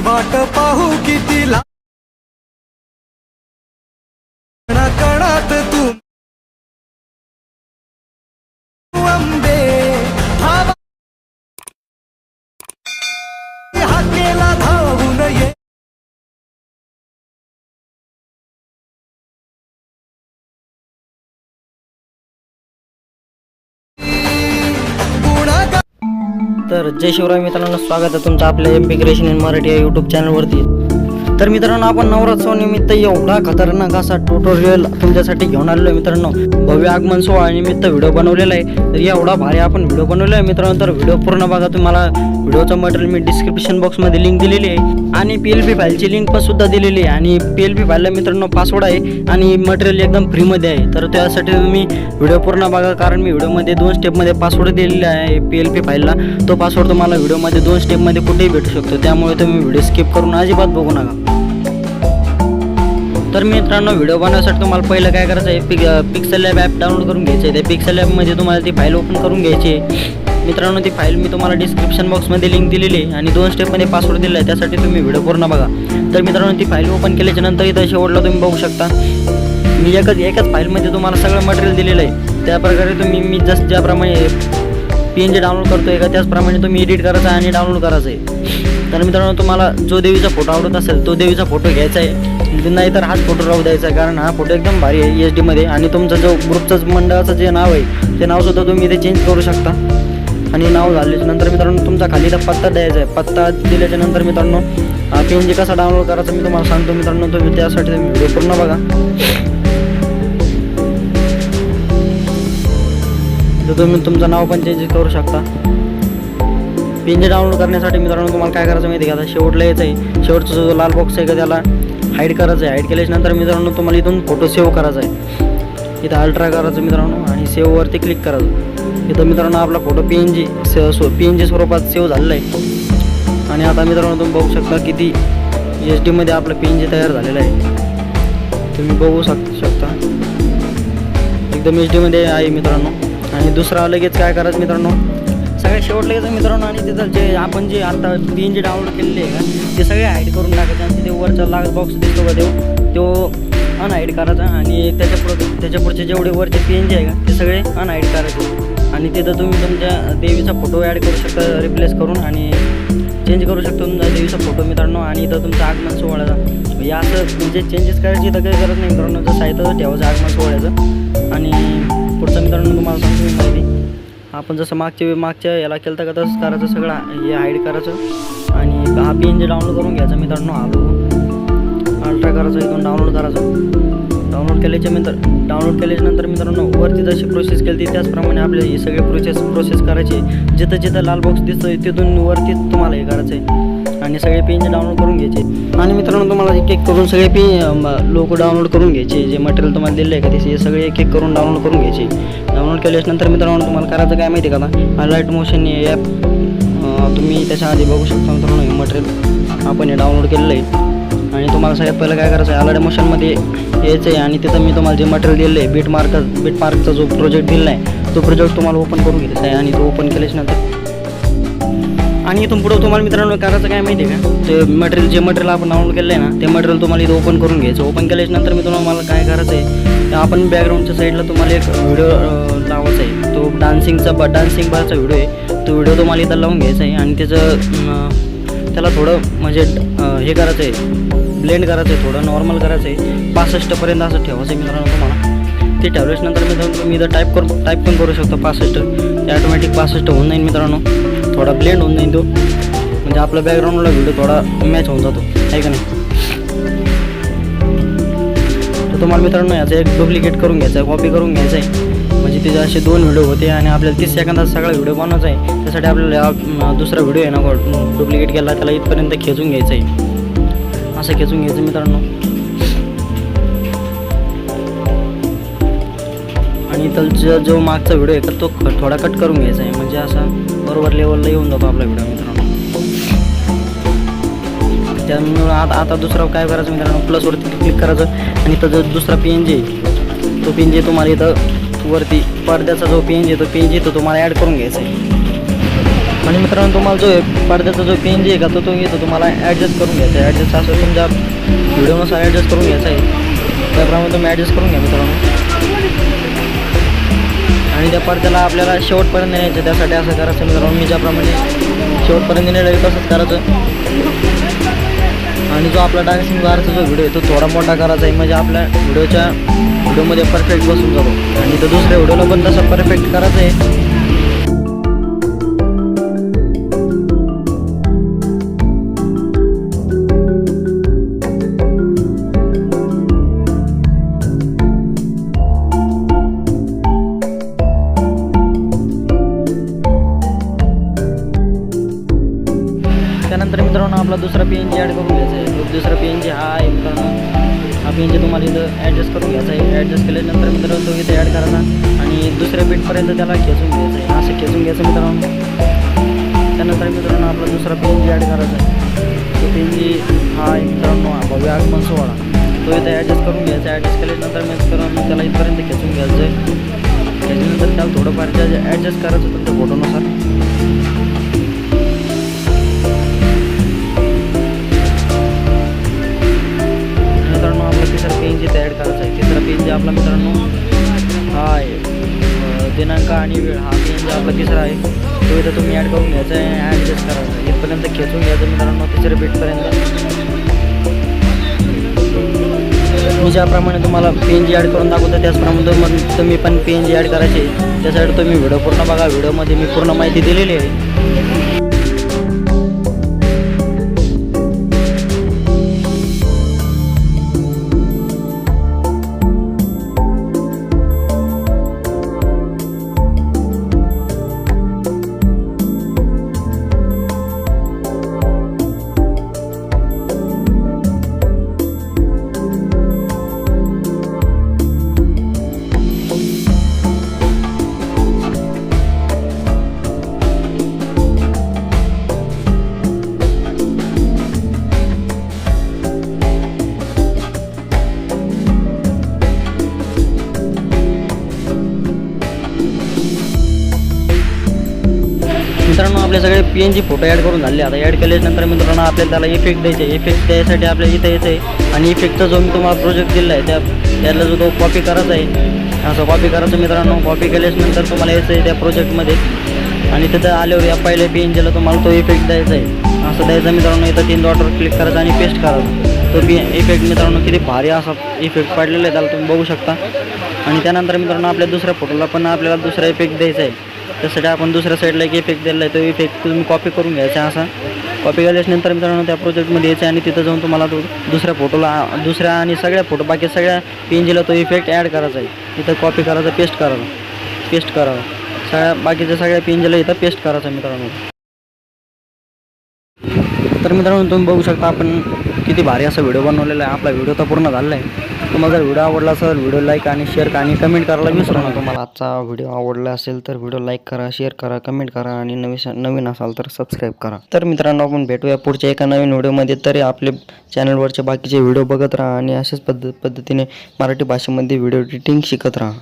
वाट पाहू किती तर जय शिवराय मित्रांनो स्वागत आहे तुमचं आपल्या M P creation in Marathi या यूट्यूब चॅनलवरती तर मित्रांनो आपण नवरात्रोनिमित्त एवढा खतरनाक असा ट्युटोरियल तुमच्यासाठी घेऊन आलेलो आहे मित्रांनो. भव्य आगमन सोहळ्यानिमित्त व्हिडिओ बनवलेला आहे. तर एवढा भारी आपण व्हिडिओ बनवलेला आहे मित्रांनो. तर व्हिडिओ पूर्ण बघा. तुम्हाला व्हिडिओचं मटेरियल मी डिस्क्रिप्शन बॉक्समध्ये लिंक दिलेली आहे. आणि पी एल पी फाईलची लिंक पण सुद्धा दिलेली आहे. आणि पी एल पी फाईलला मित्रांनो पासवर्ड आहे आणि मटेरियल एकदम फ्रीमध्ये आहे. तर त्यासाठी तुम्ही व्हिडिओ पूर्ण बघा. कारण मी व्हिडिओमध्ये दोन स्टेपमध्ये पासवर्ड दिलेला आहे पी एल पी फाईलला. तो पासवर्ड तुम्हाला व्हिडिओमध्ये दोन स्टेपमध्ये कुठेही भेटू शकतो. त्यामुळे तुम्ही व्हिडिओ स्किप करून अजिबात बघू नका. तर मित्रांनो व्हिडिओ बनवण्यासाठी तुम्हाला पहिलं काय करायचं आहे? Pick pixel lab app download करून घ्यायचं आहे. त्या पिक्सल लॅबमध्ये तुम्हाला ती फाईल ओपन करून घ्यायची आहे. मित्रांनो ती फाईल मी तुम्हाला डिस्क्रिप्शन बॉक्समध्ये लिंक दिलेली आहे आणि दोन स्टेपमध्ये पासवर्ड दिला आहे त्यासाठी तुम्ही व्हिडिओ पूर्ण बघा. तर मित्रांनो ती फाईल ओपन केल्याच्यानंतर इथं शेवटला तुम्ही बघू शकता. मी एकच एकाच फाईलमध्ये तुम्हाला सगळं मटेरियल दिलेलं आहे. त्या प्रकारे तुम्ही मी जस्ट ज्याप्रमाणे पी एन जी डाउनलोड करतो आहे का त्याचप्रमाणे तुम्ही एडिट करायचं आहे आणि डाउनलोड करायचं आहे. तर मित्रांनो तुम्हाला जो देवीचा फोटो आवडत असेल तो देवीचा फोटो घ्यायचा आहे. नाही तर हाच फोटो राहू द्यायचा आहे कारण हा फोटो एकदम भारी आहे एच डीमध्ये आणि तुमचा जो ग्रुपचं मंडळाचं जे नाव आहे ते नावसुद्धा तुम्ही इथे चेंज करू शकता. आणि नाव झाल्याच्यानंतर मित्रांनो तुमचा खाली तर पत्ता द्यायचा आहे. पत्ता दिल्याच्या नंतर मित्रांनो हा कसा डाउनलोड करायचा मी तुम्हाला सांगतो मित्रांनो. तुम्ही त्यासाठी व्हिडिओ पूर्ण बघा. तर तुम्ही तुमचं नाव पण चेंज करू शकता. पिंजे डाउनलोड करण्यासाठी मित्रांनो तुम्हाला काय करायचं माहिती आहे का? आता शेवटला यायचं आहे. शेवटचा जो लाल बॉक्स आहे का त्याला हाईड करायचं आहे. हाईड केल्याच्यानंतर मित्रांनो तुम्हाला इथून फोटो सेव्ह करायचा आहे. इथं अल्ट्रा करायचं मित्रांनो आणि सेव्हवरती क्लिक करायचं. इथं मित्रांनो आपला फोटो पी एन जी से पी एन जी स्वरूपात सेव्ह झालेला आहे. आणि आता मित्रांनो तुम्ही बघू शकता किती एच डीमध्ये आपलं पी एन जी तयार झालेलं आहे. तुम्ही बघू शक शकता. एकदम एच डीमध्ये आहे मित्रांनो. आणि दुसरा लगेच काय करायचं मित्रांनो? सगळ्यात शेवट लगेच मित्रांनो आणि तिथं जे आपण जे आता पी एन जी डाउनलोड केलेले आहे का ते सगळे हाईड करून टाकायचे आणि तिथे वरचा लागत बॉक्स दिसतो का तो. तो अनहाईड करायचा आणि त्याच्या पुढं त्याच्या पुढचे जेवढे वरचे पी एन जी आहे का ते सगळे अनहाईड करायचे. आणि तिथं तुम्ही तुमच्या देवीचा फोटो ॲड करू शकता रिप्लेस करून आणि चेंज करू शकतो तुमचा देवीचा फोटो मित्रांनो. आणि इथं तुमचा आगमन सोहळ्याचा. या म्हणजे असं म्हणजे चेंजेस करायची तर काही गरज नाही मित्रांनो. जसं आहे तर ठेवायचं आगमन सोहळ्याचं. आणि पुढचं मित्रांनो तुम्हाला सांगतो मी माहिती. आपण जसं मागच्या मागच्या याला केलं तर का तसंच करायचं सगळं हे हाईड करायचं. आणि हा पी एन जी डाउनलोड करून घ्यायचा मित्रांनो हा अल्ट्रा करायचं इथून डाउनलोड करायचं. डाउनलोड केल्याच्यानंतर डाउनलोड केल्याच्यानंतर मित्रांनो वरती जशी प्रोसेस केली ती त्याचप्रमाणे आपल्या हे सगळे प्रोसेस प्रोसेस करायची. जिथं जिथं लाल बॉक्स दिसतोय तिथून वरतीच तुम्हाला हे करायचं आहे आणि सगळे पी डाउनलोड करून घ्यायचे. आणि मित्रांनो तुम्हाला एक एक करून सगळे पेन लोक डाउनलोड करून घ्यायचे. जे मटेरियल तुम्हाला दिलेलं आहे का ते सगळे एक एक करून डाउनलोड करून घ्यायचे. डाउनलोड केल्याच्यानंतर मित्रांनो तुम्हाला करायचं काय माहिती आहे का आता? लाइट मोशन हे ॲप तुम्ही त्याच्या आधी बघू शकता मित्रांनो हे मटेरियल आपण हे डाउनलोड केलेलं आहे. आणि तुम्हाला सगळ्यात पहिलं काय करायचं आहे अलाड मोशनमध्ये यायचं आहे आणि तिथं मी तुम्हाला जे मटेरियल दिलं आहे बीट मार्क बीट मार्कचा जो प्रोजेक्ट दिला आहे तो प्रोजेक्ट तुम्हाला ओपन करून घ्यायचा आहे आणि तो ओपन केल्याच्यानंतर आणि इथून पुढं तुम्हाला मित्रांनो करायचं काय माहिती आहे का? ते मटेरियल जे मटेरियल आपण डाउनलोड केलं आहे ना ते मटेरियल तुम्हाला इथं ओपन करून घ्यायचं. ओपन केल्याच्यानंतर मी तुम्हाला मला काय करायचं आहे आपण बॅकग्राऊंडच्या साईडला तुम्हाला एक व्हिडिओ लावायचा आहे. तो डान्सिंगचा ब डान्सिंग बारचा व्हिडिओ आहे. तो व्हिडिओ तुम्हाला इथं लावून घ्यायचा आहे आणि त्याचं त्याला थोडं म्हणजे हे करायचं आहे ब्लेंड करायचं आहे थोडं नॉर्मल करायचं आहे. पासष्टपर्यंत असं ठेवायचं आहे मित्रांनो तुम्हाला. ते ठेवल्याच्यानंतर मित्रांनो तुम्ही इथं टाईप करून टाईप पण करू शकता पासष्ट. ते ऑटोमॅटिक पासष्ट होऊन जाईल मित्रांनो. थोडा ब्लेंड होऊन जाईल तो. म्हणजे आपल्या बॅकग्राऊंडला व्हिडिओ थोडा मॅच होऊन जातो. आहे का नाही? तर तुम्हाला मित्रांनो याचं एक डुप्लिकेट करून घ्यायचं आहे कॉपी करून घ्यायचं आहे. म्हणजे तिथे असे दोन व्हिडिओ होते आणि आपल्याला तीस सेकंदात सगळा व्हिडिओ बनवायचा आहे. त्यासाठी आपल्याला दुसरा व्हिडिओ आहे ना डुप्लिकेट केला त्याला इथपर्यंत खेचून घ्यायचा आहे. असं खेचून घ्यायचं मित्रांनो. आणि तर जो जो मागचा व्हिडिओ आहे तर तो थोडा कट करून घ्यायचा आहे. म्हणजे असा बरोबर लेवलला येऊन जातो आपला व्हिडिओ मित्रांनो. त्यामुळं आता आता दुसरा काय करायचं मित्रांनो? प्लसवरती क्लिक करायचं. आणि तर जो दुसरा पी एन जी तो पी एन जी तुम्हाला इथं वरती पडद्याचा जो पी एन जी तो पी एन जी तो तुम्हाला ॲड करून घ्यायचा आहे. आणि मित्रांनो तुम्हाला जो आहे पडद्याचा जो पेन जे आहे का तो तो येतो तुम्हाला ॲडजस्ट करून घ्यायचा आहे. ॲडजस्ट असं तुमच्या व्हिडिओनुसार ॲडजस्ट करून घ्यायचा आहे. त्याप्रमाणे तुम्ही ॲडजस्ट करून घ्या मित्रांनो. आणि त्या पडद्याला आपल्याला शेवटपर्यंत न्यायचं त्यासाठी असं करायचं मित्रांनो. मी ज्याप्रमाणे शेवटपर्यंत नेलं तसंच करायचं आणि जो आपला डान्सिंग बारचा जो व्हिडिओ आहे तो थोडा मोठा करायचा आहे. म्हणजे आपल्या व्हिडिओच्या व्हिडिओमध्ये परफेक्ट बसून जातो. आणि तो दुसऱ्या व्हिडिओला पण तसं परफेक्ट करायचं आहे. आपला दुसरा पी एन जी ॲड करून घ्यायचा आहे. दुसरा पी एन जी हा आहे मित्रांनो हा पी एन जी तुम्हाला इथं ॲडजस्ट करून घ्यायचा आहे. ॲडजस्ट केल्यानंतर मित्रांनो तो इथे ॲड करायचा आणि दुसऱ्या बीटपर्यंत त्याला खेचून घ्यायचं आहे. असं खेचून घ्यायचं मित्रांनो. त्यानंतर मित्रांनो आपला दुसरा पी एन जी ॲड करायचा आहे. तो पी एन जी हा आहे मित्रांनो भव्य आगमन सोहळा तो इथे ॲडजस्ट करून घ्यायचा ॲडजस्ट केल्यानंतर मित्रांनो त्याला इथपर्यंत खेचून घ्यायचं आहे. त्याच्यानंतर त्याला थोडंफार जे ॲडजस्ट करायचं तुमच्या फोटोनुसार खेचून घ्यायचं मित्रांनो तिसऱ्या बीटपर्यंत मी ज्याप्रमाणे तुम्हाला पेन जी ॲड करून दाखवतो त्याचप्रमाणे तुम्ही तुम्ही पण एन जी ॲड करायचे. त्यासाठी तुम्ही व्हिडिओ पूर्ण बघा. व्हिडिओमध्ये मी पूर्ण माहिती दिलेली आहे. आपले सगळे P N G photo add करून झाले. आता ॲड केल्यानंतर मित्रांनो आपल्याला त्याला इफेक्ट द्यायचे इफेक्ट द्यायसाठी आपल्याला इथे यायचं आहे. आणि इफेक्टचा जो मी तुम्हाला प्रोजेक्ट दिला आहे त्या त्याला जो तो कॉपी करायचा आहे असं कॉपी करायचं मित्रांनो कॉपी केल्यानंतर तुम्हाला यायचं आहे त्या प्रोजेक्टमध्ये आणि तिथं आल्यावर या पहिल्या पी एन जीला तुम्हाला तो इफेक्ट द्यायचा आहे. असं द्यायचा मित्रांनो इथं तीन डॉटवर क्लिक करायचं आणि पेस्ट करायचं. तो पी इफेक्ट मित्रांनो किती भारी असा इफेक्ट पडलेला आहे त्याला तुम्ही बघू शकता. आणि त्यानंतर मित्रांनो आपल्या दुसऱ्या फोटोला पण आपल्याला दुसरा इफेक्ट द्यायचा आहे. त्यासाठी आपण दुसऱ्या साईडला एक इफेक्ट दिला आहे. तो इफेक्ट तुम्ही कॉपी करून घ्यायचा असा. कॉपी केल्याच्यानंतर मित्रांनो त्या प्रोजेक्टमध्ये यायचं आणि तिथं जाऊन तुम्हाला तो दुसऱ्या फोटोला दुसऱ्या आणि सगळ्या फोटो बाकी सगळ्या पी तो इफेक्ट ॲड करायचा आहे. इथं कॉपी करायचा पेस्ट करावा पेस्ट करावा सगळ्या बाकीच्या सगळ्या पी इथं पेस्ट करायचा मित्रांनो. तर मित्रांनो तुम्ही बघू शकता आपण किती भारी असा व्हिडिओ बनवलेला आहे. आपला व्हिडिओ तर पूर्ण झालेला आहे. तुम्हाला जर व्हिडिओ आवडला असेल व्हिडिओ लाईक आणि शेअर करा आणि कमेंट करायला विसरू नका. तुम्हाला आजचा व्हिडिओ आवडला असेल तर व्हिडिओ लाईक करा शेअर करा कमेंट करा आणि नवीन नवीन असाल तर सबस्क्राईब करा. तर मित्रांनो आपण भेटूया पुढच्या एका नवीन व्हिडिओमध्ये तरी आपले चॅनलवरचे बाकीचे व्हिडिओ बघत राहा आणि अशाच पद्ध पद्धतीने मराठी भाषेमध्ये व्हिडिओ एडिटिंग शिकत राहा.